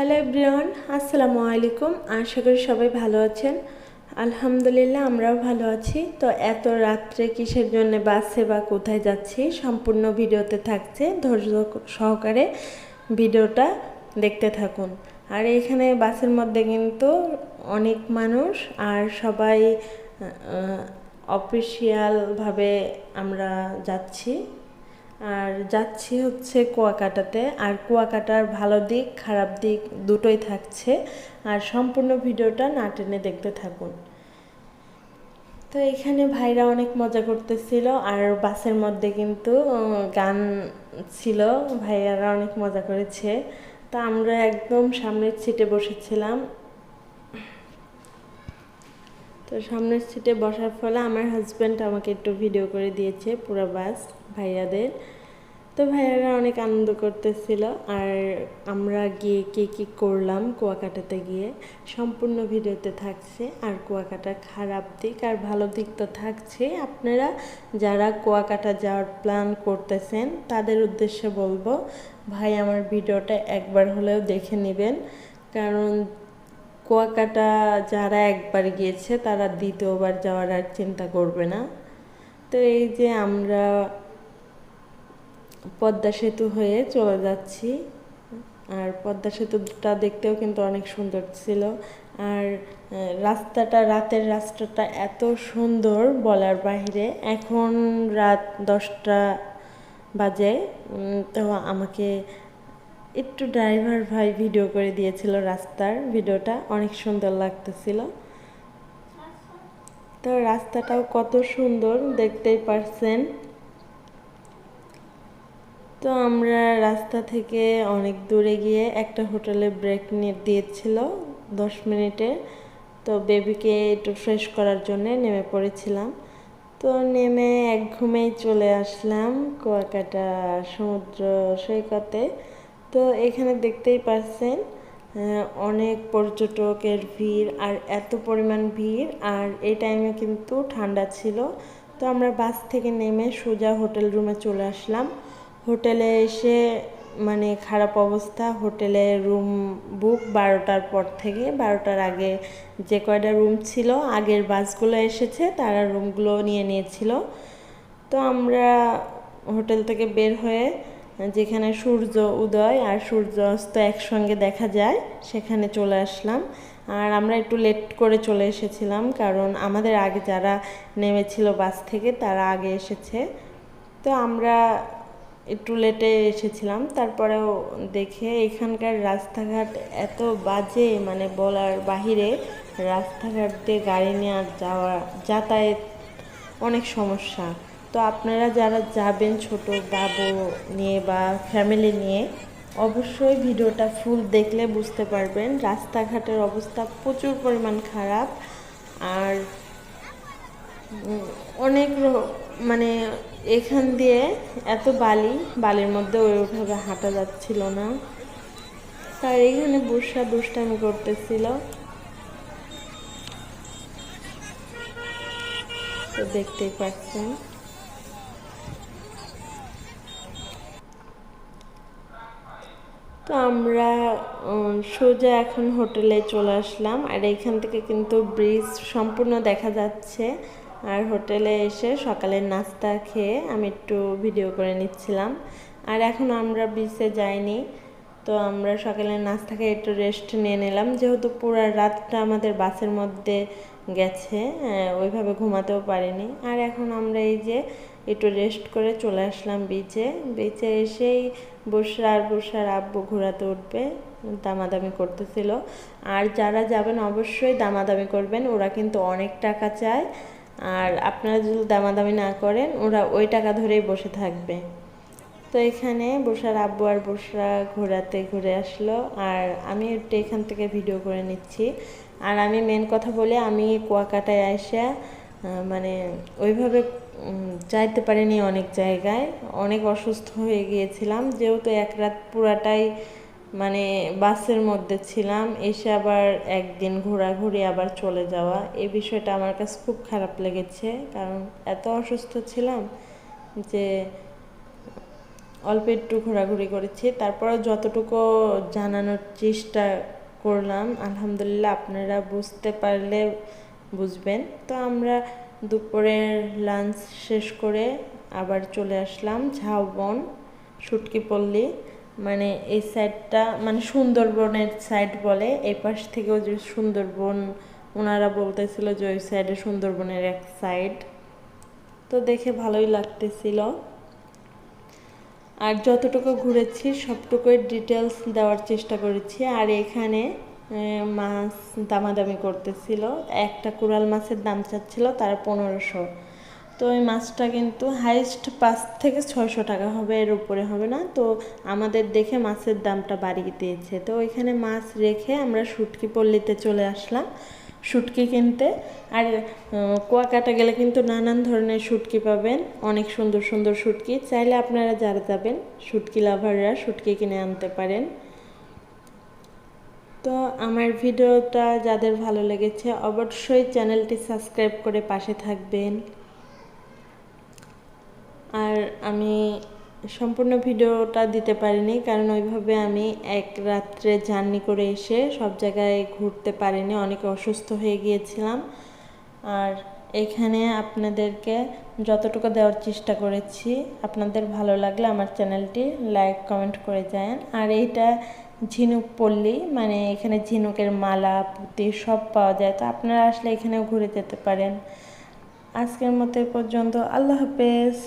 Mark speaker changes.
Speaker 1: Hello everyone আসসালামু আলাইকুম। আশা করি সবাই ভালো আছেন। আলহামদুলিল্লাহ, আমরাও ভালো আছি। তো এত রাত্রে কিসের জন্য বাসে বা কোথায় যাচ্ছি সম্পূর্ণ ভিডিওতে থাকছে। ধৈর্য সহকারে ভিডিওটা দেখতে থাকুন। আর এখানে বাসের মধ্যে কিন্তু অনেক মানুষ আর সবাই অফিসিয়ালভাবে আমরা যাচ্ছি। আর যাচ্ছি হচ্ছে কুয়াকাটাতে। আর কুয়াকাটার ভালো দিক, খারাপ দিক দুটোই থাকছে। আর সম্পূর্ণ ভিডিওটা না টেনে দেখতে থাকুন। তো এখানে ভাইরা অনেক মজা করতেছিল। আর বাসের মধ্যে কিন্তু গান ছিল। ভাইয়ারা অনেক মজা করেছে। তা আমরা একদম সামনের সিটে বসেছিলাম। তো সামনের সিটে বসার ফলে আমার হাজব্যান্ড আমাকে একটু ভিডিও করে দিয়েছে, পুরো বাস, ভাইয়াদের। তো ভাইয়ারা অনেক আনন্দ করতেছিল। আর আমরা গিয়ে কে কী করলাম, কুয়াকাটাতে গিয়ে সম্পূর্ণ ভিডিওতে থাকছে। আর কুয়াকাটার খারাপ দিক আর ভালো দিক তো থাকছে। আপনারা যারা কুয়াকাটা যাওয়ার প্ল্যান করতেছেন, তাদের উদ্দেশ্যে বলব, ভাই আমার ভিডিওটা একবার হলেও দেখে নেবেন। কারণ কুয়াকাটা যারা একবার গিয়েছে, তারা দ্বিতীয়বার যাওয়ার আর চিন্তা করবে না। তো এই যে আমরা পদ্মা সেতু হয়ে চলে যাচ্ছি। আর পদ্মা সেতুটা দেখতেও কিন্তু অনেক সুন্দর ছিল। আর রাস্তাটা, রাতের রাস্তাটা এত সুন্দর বলার বাহিরে। এখন রাত দশটা বাজে। তো আমাকে একটু ড্রাইভার ভাই ভিডিও করে দিয়েছিল রাস্তার ভিডিওটা অনেক সুন্দর লাগতেছিল। তো রাস্তাটাও কত সুন্দর, দেখতেই পারছেন। তো আমরা রাস্তা থেকে অনেক দূরে গিয়ে একটা হোটেলে ব্রেক নিয়ে দিয়েছিল দশ মিনিটে। তো বেবিকে একটু ফ্রেশ করার জন্য নেমে পড়েছিলাম। তো নেমে এক ঘুমেই চলে আসলাম কুয়াকাটা সমুদ্র সৈকতে। তো এখানে দেখতেই পাচ্ছেন অনেক পর্যটকের ভিড় আর এত পরিমাণ ভিড়। আর এই টাইমে কিন্তু ঠান্ডা ছিল। তো আমরা বাস থেকে নেমে সোজা হোটেল রুমে চলে আসলাম। হোটেলে এসে মানে খারাপ অবস্থা। হোটেলে রুম বুক বারোটার পর থেকে। বারোটার আগে যে কয়টা রুম ছিল, আগের বাসগুলো এসেছে, তারা রুমগুলো নিয়ে নিয়েছিল। তো আমরা হোটেল থেকে বের হয়ে যেখানে সূর্য উদয় আর সূর্য অস্ত একসঙ্গে দেখা যায়, সেখানে চলে আসলাম। আর আমরা একটু লেট করে চলে এসেছিলাম, কারণ আমাদের আগে যারা নেমেছিল বাস থেকে, তারা আগে এসেছে। তো আমরা একটু লেটে এসেছিলাম, তারপরেও দেখে এখানকার রাস্তাঘাট এত বাজে মানে বলার বাহিরে রাস্তাঘাট দিয়ে গাড়ি নিয়ে যাওয়া, যাতায়াত অনেক সমস্যা। তো আপনারা যারা যাবেন ছোট বাবু নিয়ে বা ফ্যামিলি নিয়ে, অবশ্যই ভিডিওটা ফুল দেখলে বুঝতে পারবেন। রাস্তাঘাটের অবস্থা প্রচুর পরিমাণ খারাপ। আর অনেক মানে এখান দিয়ে এত বালি, বালির মধ্যে ওইভাবে হাঁটা যাচ্ছিল না। তার এখানে বসা দুষ্টামি করতেছিল। তো দেখতেই পাচ্ছেন। তো আমরা সোজা এখন হোটেলে চলে আসলাম। আর এখান থেকে কিন্তু ব্রিজ সম্পূর্ণ দেখা যাচ্ছে। আর হোটেলে এসে সকালের নাস্তা খেয়ে আমি একটু ভিডিও করে নিচ্ছিলাম। আর এখন আমরা বিচে যাইনি। তো আমরা সকালের নাস্তা খেয়ে একটু রেস্ট নিয়ে নিলাম। যেহেতু পুরো রাতটা আমাদের বাসের মধ্যে গেছে ওইভাবে ঘুমাতেও পারিনি। আর এখন আমরা এই যে একটু রেস্ট করে চলে আসলাম বিচে বিচে এসেই বসরা আর বসরার আব্বু ঘোরাতে উঠবে, দামাদামি করতেছিল। আর যারা যাবেন অবশ্যই দামাদামি করবেন, ওরা কিন্তু অনেক টাকা চায়। আর আপনারা যদি দামাদামি না করেন, ওরা ওই টাকা ধরেই বসে থাকবে। তো এখানে বসার আব্বু আর বসরা ঘোরাতে ঘুরে আসলো। আর আমি একটু এখান থেকে ভিডিও করে নিচ্ছি। আর আমি মেন কথা বলে, আমি কুয়াকাটায় আসা মানে ওইভাবে যাইতে পারিনি অনেক জায়গায়। অনেক অসুস্থ হয়ে গিয়েছিলাম। যেহেতু এক রাত পুরাটাই মানে বাসের মধ্যে ছিলাম, এসে আবার একদিন ঘোরাঘুরি আবার চলে যাওয়া। এই বিষয়টা আমার কাছে খুব খারাপ লেগেছে, কারণ এত অসুস্থ ছিলাম যে অল্প একটু ঘোরাঘুরি করেছি। তারপরে যতটুকু জানানোর চেষ্টা করলাম, আলহামদুলিল্লাহ আপনারা বুঝতে পারলে বুঝবেন। তো আমরা দুপুরের লাঞ্চ শেষ করে আবার চলে আসলাম ঝাউবন সুটকি পল্লী মানে এই সাইডটা মানে সুন্দরবনের সাইড বলে, এই পাশ থেকেও যে সুন্দরবন ওনারা বলতেছিল যে ওই সাইডে সুন্দরবনের এক সাইড তো দেখে ভালোই লাগতেছিল। আর যতটুকু ঘুরেছি, সবটুকুই ডিটেলস দেওয়ার চেষ্টা করেছি। আর এখানে মাছ দামাদামি করতেছিল। একটা কুড়াল মাছের দাম চাচ্ছিল, তার পনেরোশো। তো ওই মাছটা কিন্তু হাইস্ট পাঁচ থেকে ছয়শো টাকা হবে, এর উপরে হবে না। তো আমাদের দেখে মাছের দামটা বাড়িয়ে দিয়েছে। তো ওইখানে মাছ রেখে আমরা শুটকি পল্লীতে চলে আসলাম শুটকি কিনতে। আর কুয়াকাটা গেলে কিন্তু নানান ধরনের শুটকি পাবেন, অনেক সুন্দর সুন্দর শুটকি। চাইলে আপনারা যারা যাবেন, শুটকি লাভাররা শুটকি কিনে আনতে পারেন। তো আমার ভিডিওটা যাদের ভালো লেগেছে অবশ্যই চ্যানেলটি সাবস্ক্রাইব করে পাশে থাকবেন। আর আমি সম্পূর্ণ ভিডিওটা দিতে পারিনি, কারণ ওইভাবে আমি এক রাত্রে জার্নি করে এসে সব জায়গায় ঘুরতে পারিনি, অনেক অসুস্থ হয়ে গিয়েছিলাম। আর এখানে আপনাদেরকে যতটুকু দেওয়ার চেষ্টা করেছি, আপনাদের ভালো লাগলে আমার চ্যানেলটি লাইক, কমেন্ট করে যান। আর এইটা ঝিনুক পল্লী মানে এখানে ঝিনুকের মালা, পুঁতি সব পাওয়া যায়। তো আপনারা আসলে এখানেও ঘুরে যেতে পারেন। আজকের মতো পর্যন্ত। আল্লাহ হাফেজ।